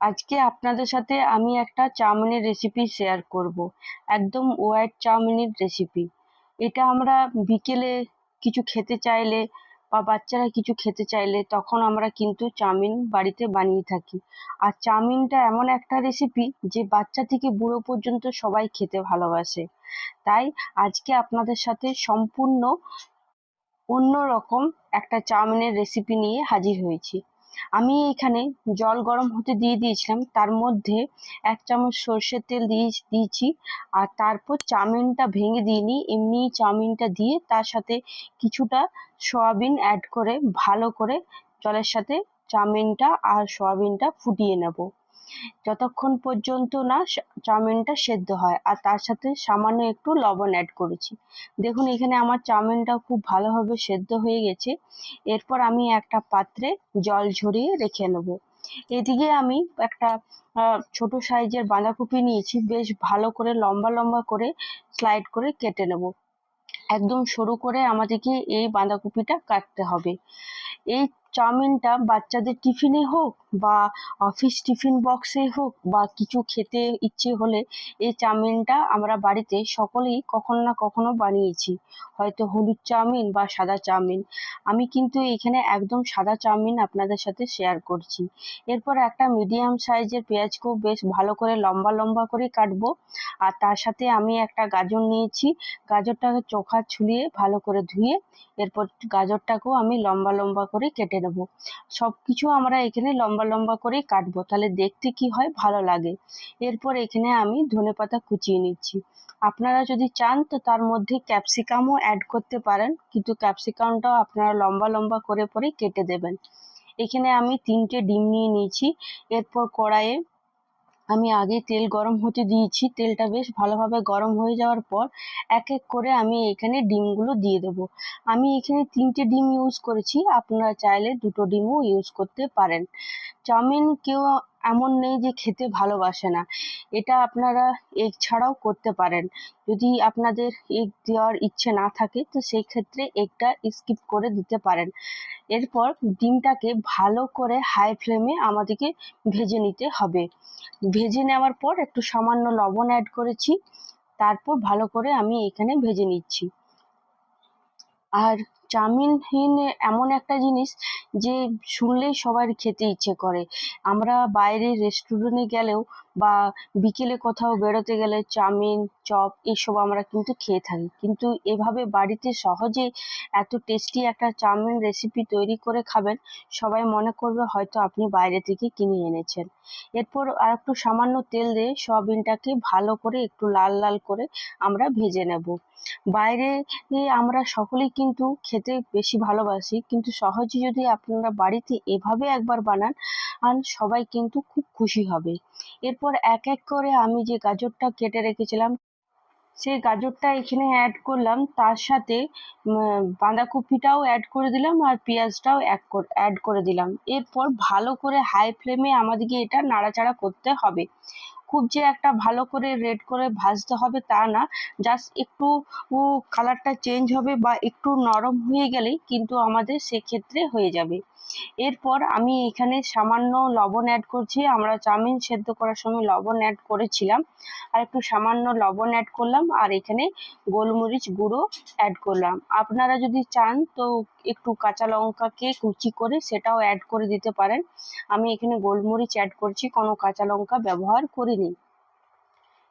আজকে আপনাদের সাথে আমি একটা চাউমিনের রেসিপি শেয়ার করব। একদম ওয়াইট চাউমিনের রেসিপি এটা আমরা বিকেলে কিছু খেতে চাইলে বা বাচ্চারা কিছু খেতে চাইলে তখন আমরা কিন্তু চাউমিন বাড়িতে বানিয়ে থাকি। আর চাউমিনটা এমন একটা রেসিপি যে বাচ্চা থেকে বুড়ো পর্যন্ত সবাই খেতে ভালোবাসে। তাই আজকে আপনাদের সাথে সম্পূর্ণ অন্যরকম একটা চাউমিনের রেসিপি নিয়ে হাজির হয়েছি। আমি এখানে জল গরম হতে দিয়ে দিয়েছিলাম। তার মধ্যে এক চামচ সর্ষের তেল দিয়ে দিয়েছি আর তারপর চাউমিনটা ভেঙে দিইনি। এমনি চাউমিনটা দিয়ে তার সাথে কিছুটা সয়াবিন অ্যাড করে, ভালো করে জলের সাথে চাউমিনটা আর সয়াবিনটা ফুটিয়ে নেব। যতক্ষণ পর্যন্ত না চাউমিনটা সেদ্ধ হয়, আর তার সাথে সামান্য একটু লবণ অ্যাড করেছি। দেখুন, এখানে আমার চাউমিনটা খুব ভালোভাবে সেদ্ধ হয়ে গেছে। এরপর আমি একটা পাত্রে জল ঝরিয়ে রেখে নেব। এদিকে আমি একটা ছোট সাইজের বাঁধাকপি নিয়েছি। বেশ ভালো করে লম্বা লম্বা করে স্লাইড করে কেটে নেব। একদম সরু করে আমাদেরকে এই বাঁধাকপিটা কাটতে হবে। এই চাউমিনটা বাচ্চাদের টিফিনে হোক বা অফিস টিফিন বক্সে হোক বা কিছু খেতে ইচ্ছে হলে এই চাউমিনটা আমরা বাড়িতে সকলেই কখনো না কখনো বানিয়েছি। হয়তো হলুদ চাউমিন বা সাদা চাউমিন। আমি কিন্তু এখানে একদম সাদা চাউমিন আপনাদের সাথে শেয়ার করছি। এরপর একটা মিডিয়াম সাইজের পেঁয়াজকেও বেশ ভালো করে লম্বা লম্বা করে কাটবো। আর তার সাথে আমি একটা গাজর নিয়েছি। গাজরটাকে চোখা ছুলিয়ে ভালো করে ধুয়ে এরপর গাজরটাকেও আমি লম্বা লম্বা করে কেটে নেব সব কিছু আমরা এখানে লম্বা লম্বা করে কাটবো। তাহলে দেখতে কি হয়? ভালো লাগে। এরপর এখানে আমি ধনে পাতা কুচিয়ে নিচ্ছি। আপনারা যদি চান, তো তার মধ্যে ক্যাপসিকামও অ্যাড করতে পারেন। কিন্তু ক্যাপসিকামটাও আপনারা লম্বা লম্বা করে পরে কেটে দেবেন। এখানে আমি তিনটে ডিম নিয়ে নিয়েছি। এরপর কড়াইয়ে আমি আগে তেল গরম হতে দিয়েছি। তেলটা বেশ ভালোভাবে গরম হয়ে যাওয়ার পর এক এক করে আমি এখানে ডিমগুলো দিয়ে দেব। আমি এখানে তিনটে ডিম ইউজ করেছি। আপনারা চাইলে দুটো ডিমও ইউজ করতে পারেন। চাউমিন কেউ এমন নেই যে খেতে ভালোবাসে না। এটা আপনারা এগ ছাড়াও করতে পারেন। যদি আপনাদের এগ দেওয়ার ইচ্ছে না থাকে, তো সেই ক্ষেত্রে এগটা স্কিপ করে দিতে পারেন। এরপর ডিমটাকে ভালো করে হাই ফ্লেমে আমাদেরকে ভেজে নিতে হবে। ভেজে নেওয়ার পর একটু সামান্য লবণ অ্যাড করেছি। তারপর ভালো করে আমি এখানে ভেজে নিচ্ছি। আর চাউমিন এমন একটা জিনিস যে শুনলেই সবার খেতে ইচ্ছে করে। আমরা বাইরে রেস্টুরেন্টে গেলেও বা বিকেলে কোথাও বেরোতে গেলে চাউমিন, চপ এসব আমরা কিন্তু খেয়ে থাকি। কিন্তু এভাবে বাড়িতে সহজে এত টেস্টি একটা চাউমিন রেসিপি তৈরি করে খাবেন, সবাই মনে করবে হয়তো আপনি বাইরে থেকে কিনে এনেছেন। এরপর আর একটু সামান্য তেল দিয়ে সয়াবিনটাকে ভালো করে একটু লাল লাল করে আমরা ভেজে নেব। বাইরে আমরা সকলেই কিন্তু খেতে বেশি ভালোবাসি, কিন্তু সহজে যদি আপনারা বাড়িতে এভাবে একবার বানান সবাই কিন্তু খুব খুশি হবে। এরপর এক এক করে আমি যে গাজরটা কেটে রেখেছিলাম, সেই গাজরটা এখানে অ্যাড করলাম। তার সাথে বাঁধাকপিটাও অ্যাড করে দিলাম আর পেঁয়াজটাও অ্যাড করে দিলাম। এরপর ভালো করে হাই ফ্লেমে আমাদেরকে এটা নাড়াচাড়া করতে হবে। খুব যে একটা ভালো করে রেড করে ভাজতে হবে তা না। জাস্ট একটু কালারটা চেঞ্জ হবে বা একটু নরম হয়ে গেলেই কিন্তু আমাদের সেক্ষেত্রে হয়ে যাবে। এরপর আমি এখানে সামান্য লবণ অ্যাড করছি। আমরা চাউমিন সেদ্ধ করার সময় লবণ অ্যাড করেছিলাম। আর একটু সামান্য লবণ অ্যাড করলাম। আর এখানে গোলমরিচ গুঁড়ো অ্যাড করলাম। আপনারা যদি চান তো একটু কাঁচা লঙ্কাকে কুচি করে সেটাও অ্যাড করে দিতে পারেন। আমি এখানে গোলমরিচ অ্যাড করছি, কোনো কাঁচা লঙ্কা ব্যবহার করিনি।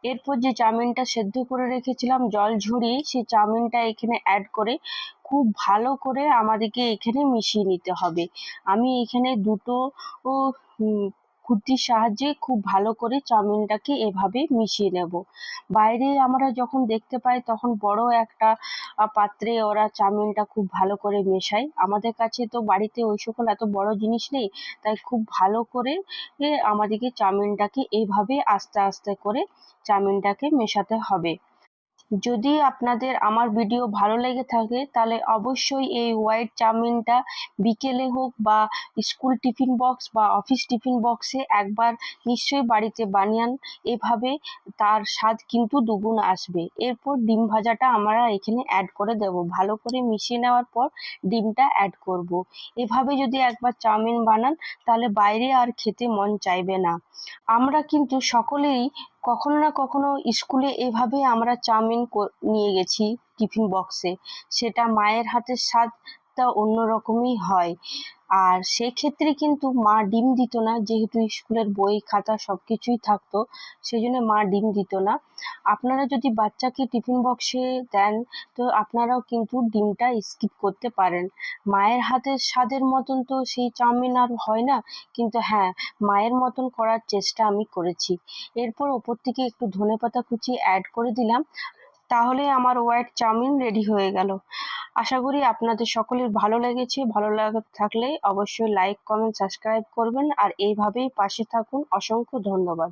এরপর যে চাউমিনটা সেদ্ধ করে রেখেছিলাম, জল ঝরিয়ে সেই চাউমিনটা এখানে অ্যাড করে খুব ভালো করে আমাদেরকে এখানে মিশিয়ে নিতে হবে। আমি এখানে দুটো খুন্তির সাহায্যে খুব ভালো করে চাউমিনটাকে এভাবে মিশিয়ে নেব। বাইরে আমরা যখন দেখতে পাই তখন বড় একটা পাত্রে ওরা চাউমিনটা খুব ভালো করে মেশায়। আমাদের কাছে তো বাড়িতে ওই সকল এত বড় জিনিস নেই, তাই খুব ভালো করে আমাদেরকে চাউমিনটাকে এইভাবে আস্তে আস্তে করে চাউমিনটাকে মেশাতে হবে। যদি আপনাদের আমার ভিডিও ভালো লেগে থাকে, তাহলে অবশ্যই এই হোয়াইট চাউমিনটা বিকেলে হোক বা স্কুল টিফিন বক্স বা অফিস টিফিন বক্সে একবার নিশ্চয়ই বাড়িতে বানিয়ান এভাবে তার স্বাদ কিন্তু দুগুণ আসবে। এরপর ডিম ভাজাটা আমরা এখানে অ্যাড করে দেব। ভালো করে মিশিয়ে নেওয়ার পর ডিমটা অ্যাড করব। এভাবে যদি একবার চাউমিন বানান, তাহলে বাইরে আর খেতে মন চাইবে না। আমরা কিন্তু সকলেই কখনো না কখনো স্কুলে এভাবে আমরা চাউমিন নিয়ে গেছি টিফিন বক্সে সেটা মায়ের হাতের স্বাদটা অন্যরকমই হয়। আর সেক্ষেত্রে কিন্তু মা ডিম দিত না, যেহেতু স্কুলের বই, খাতা সব কিছুই থাকতো সেই জন্য মা ডিম দিত না। আপনারা যদি বাচ্চাকে টিফিন বক্সে দেন, তো আপনারাও কিন্তু ডিমটা স্কিপ করতে পারেন। মায়ের হাতের স্বাদের মতন তো সেই চাউমিন আর হয় না, কিন্তু হ্যাঁ মায়ের মতন করার চেষ্টা আমি করেছি। এরপর ওপর থেকে একটু ধনেপাতা কুচি অ্যাড করে দিলাম। তাহলে আমার হোয়াইট চাউমিন রেডি হয়ে গেল। আশা করি আপনাদের সকলের ভালো লেগেছে। ভালো লাগা থাকলে অবশ্যই লাইক কমেন্ট সাবস্ক্রাইব করবেন। আর এইভাবেই পাশে থাকুন। অসংখ্য ধন্যবাদ।